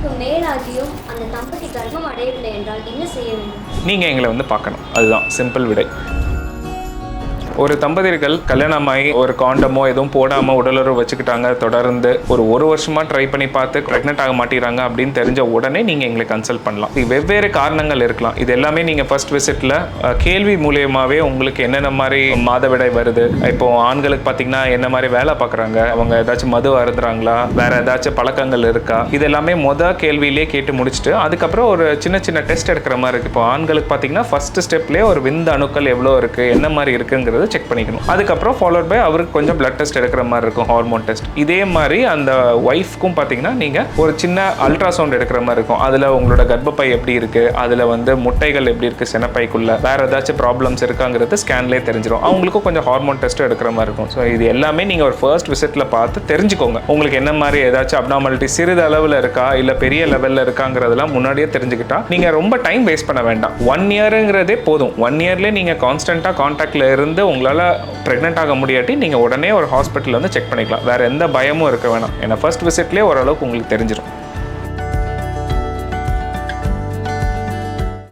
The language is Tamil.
மாதத்துக்கு மேலாகியும் அந்த தம்பதி கர்ப்பம் அடையவில்லை என்றால் என்ன செய்ய வேண்டும்? நீங்கள் எங்களை வந்து பார்க்கணும். அதுதான் சிம்பிள் விடை. ஒரு தம்பதியர்கள் கல்யாணமாகி ஒரு காண்டமோ எதுவும் போடாமல் உடலுறவு வச்சுக்கிட்டாங்க. தொடர்ந்து ஒரு ஒரு வருஷமாக ட்ரை பண்ணி பார்த்து ப்ரெக்னென்ட் ஆக மாட்டேறாங்க அப்படின்னு தெரிஞ்ச உடனே நீங்கள் எங்களை கன்சல்ட் பண்ணலாம். வெவ்வேறு காரணங்கள் இருக்கலாம். இது எல்லாமே நீங்கள் ஃபர்ஸ்ட் விசிட்டில் கேள்வி மூலியமாகவே உங்களுக்கு என்னென்ன மாதிரி மாதவிடாய் வருது? இப்போ ஆண்களுக்கு பார்த்தீங்கன்னா என்ன மாதிரி வேலை பார்க்குறாங்க அவங்க ஏதாச்சும் மது அருந்துறாங்களா? வேற ஏதாச்சும் பழக்கங்கள் இருக்கா? இது எல்லாமே மொதல் கேள்வியிலே கேட்டு முடிச்சுட்டு அதுக்கப்புறம் ஒரு சின்ன சின்ன டெஸ்ட் எடுக்கிற மாதிரி இருக்கு. இப்போ ஆண்களுக்கு பார்த்தீங்கன்னா ஃபர்ஸ்ட் ஸ்டெப்லேயே ஒரு விந்து அணுக்கள் எவ்வளோ இருக்கு என்ன மாதிரி இருக்குங்கிறது செக் பண்ணிக்கணும். அதுக்கப்புறம் ஃபாலோட் பை அவருக்கு கொஞ்சம் பிளட் டெஸ்ட் எடுக்கிற மாதிரி இருக்கும் ஹார்மோன் டெஸ்ட் இதே மாதிரி அந்த ஒய்ஃப்க்கும் பார்த்தீங்கன்னா நீங்கள் ஒரு சின்ன அல்ட்ராசவுண்ட் எடுக்கிற மாதிரி இருக்கும். அதில் உங்களோட கர்ப்பப்பை எப்படி இருக்கு? அதில் வந்து முட்டைகள் எப்படி இருக்கு சினப்பைக்குள்ள? வேற ஏதாச்சும் ப்ராப்ளம்ஸ் இருக்காங்கிறது ஸ்கேன்லேயே தெரிஞ்சிடும் அவங்களுக்கும் கொஞ்சம் ஹார்மோன் டெஸ்ட் எடுக்கிற மாதிரி இருக்கும். ஸோ இது எல்லாமே நீங்கள் ஒரு ஃபர்ஸ்ட் விசிட்டில் பார்த்து தெரிஞ்சுக்கோங்க. உங்களுக்கு என்ன மாதிரி ஏதாச்சும் அப்னாமலிட்டி சிறிது அளவில் இருக்கா? இல்லை பெரிய லெவலில் இருக்காங்கிறதெல்லாம் முன்னாடியே தெரிஞ்சுக்கிட்டா நீங்கள் ரொம்ப டைம் வேஸ்ட் பண்ண வேண்டாம். ஒன் இயருங்கிறதே போதும். ஒன் இயர்லேயே நீங்கள் கான்ஸ்டண்ட்டாக கான்டாக்டில் இருந்து உங்களால் ப்ரெக்னென்ட் ஆக முடியாட்டி நீங்கள் உடனே ஒரு ஹாஸ்பிட்டலில் வந்து செக் பண்ணிக்கலாம். வேறு எந்த பயமும் இருக்க வேணாம். ஏன்னா ஃபர்ஸ்ட் விசிட்லேயே ஓரளவுக்கு உங்களுக்கு தெரிஞ்சிடும்